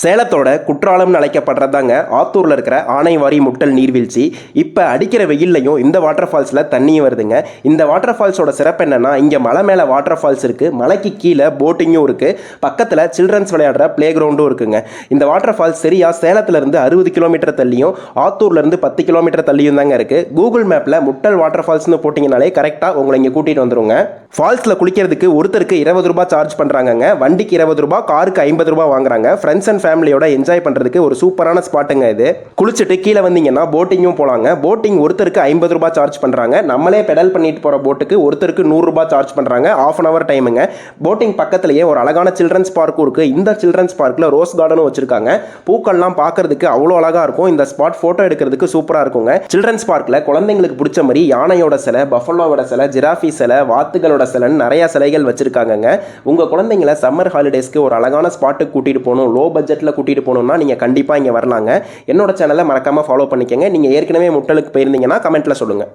சேலத்தோட குற்றாலம்னு அழைக்கப்படுறதாங்க ஆத்தூரில் இருக்கிற ஆனைவாரி முட்டல் நீர்வீழ்ச்சி. இப்போ அடிக்கிற வெயில்லையும் இந்த வாட்டர் ஃபால்ஸில் தண்ணியும் வருதுங்க. இந்த வாட்டர் ஃபால்ஸோட சிறப்பு என்னென்னா இங்கே மலை மேலே வாட்டர் ஃபால்ஸ் இருக்குது மலைக்கு கீழே போட்டிங்கும் இருக்குது பக்கத்தில் சில்ட்ரன்ஸ் விளையாடுற ப்ளே கிரவுண்டும் இருக்குங்க. இந்த வாட்டர் ஃபால்ஸ் சரியாக சேலத்துலேருந்து அறுபது கிலோமீட்டர் தள்ளியும் ஆத்தூர்லேருந்து பத்து கிலோமீட்டர் தள்ளியும் தாங்க இருக்குது கூகுள் மேப்பில் முட்டல் வாட்டர் ஃபால்ஸ்னு போட்டிங்கனாலே கரெக்டாக உங்களை இங்கே கூட்டிகிட்டு வந்துருங்க. ஃபால்ஸில் குளிக்கிறதுக்கு ஒருத்தருக்கு இருபது ரூபாய் சார்ஜ் பண்ணுறாங்கங்க வண்டிக்கு இருபது ரூபாய் காருக்கு ஐம்பது ரூபாய் வாங்குறாங்க. ஃப்ரெண்ட்ஸ் அண்ட் ஃபேமிலியோட என்ஜாய் பண்ணுறதுக்கு ஒரு சூப்பரான ஸ்பாட்டுங்க இது. குளிச்சுட்டு கீழே வந்தீங்கன்னா போட்டிங்கும் போகலாங்க போட்டிங் ஒருத்தருக்கு ஐம்பது ரூபாய் சார்ஜ் பண்ணுறாங்க நம்மளே பெடல் பண்ணிட்டு போகிற போட்டுக்கு ஒருத்தருக்கு நூறுரூபா சார்ஜ் பண்ணுறாங்க ஆஃப் அன் ஹவர் டைமுங்க போட்டிங் பக்கத்துலேயே ஒரு அழகான சில்ட்ரன்ஸ் பார்க்கும் இருக்குது இந்த சில்ட்ரன்ஸ் பார்க்கில் ரோஸ் கார்டனும் வச்சிருக்காங்க. பூக்கள்லாம் பார்க்கறதுக்கு அவ்வளோ அழகாக இருக்கும். இந்த ஸ்பாட் ஃபோட்டோ எடுக்கிறதுக்கு சூப்பராக இருக்குங்க. சில்ட்ரன்ஸ் பார்க்கில் குழந்தைங்களுக்கு பிடிச்ச மாதிரி யானையோட சிலை பஃபலோவோட சிலை ஜிராஃபி சிலை வாத்துகளோட சிலைன்னு நிறையா சிலைகள் வச்சுருக்காங்கங்க. உங்கள் குழந்தைங்கள சம்மர் ஹாலிடேஸ்க்கு ஒரு அழகான ஸ்பாட்டுக்கு கூட்டிகிட்டு போகணும். லோ பட்ஜெட்டில் கூட்டிகிட்டு போகணும்னா நீங்கள் கண்டிப்பாக இங்கே வரலாங்க. என்னோட சேனலை மறக்காமல் ஃபாலோ பண்ணிக்கங்க. நீங்கள் ஏற்கனவே முட்டலுக்கு போயிருந்தீங்கன்னா கமெண்ட்டில் சொல்லுங்கள்